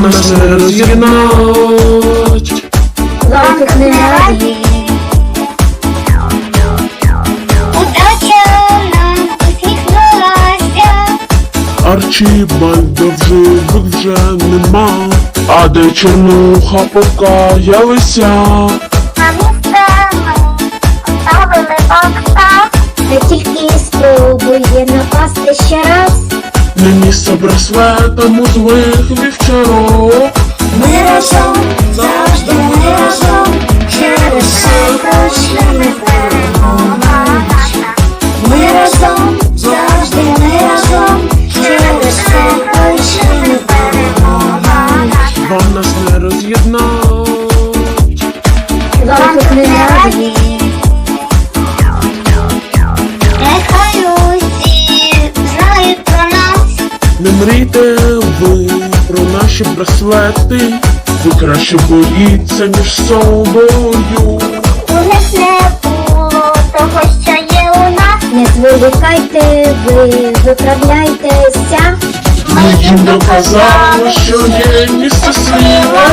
нас не роз'єднать. Не раді. Удача нам усміхнулася. Арчібальда вже вже нема. А де чорнуха покаялися? Місце браслетом у злих вівчарок. Ми разом, завжди ми разом, через все пройшли ми перемога. Ми разом, завжди ми разом, через все пройшли ми перемога. Вам нас не роз'єднать. Вам тут не раді. Не мрійте ви про наші браслети. Ви краще боїться між собою. У них не було того, що є у нас. Не зволікайте ви, виправляйтеся. Ми їм доказали, що є місце сліва.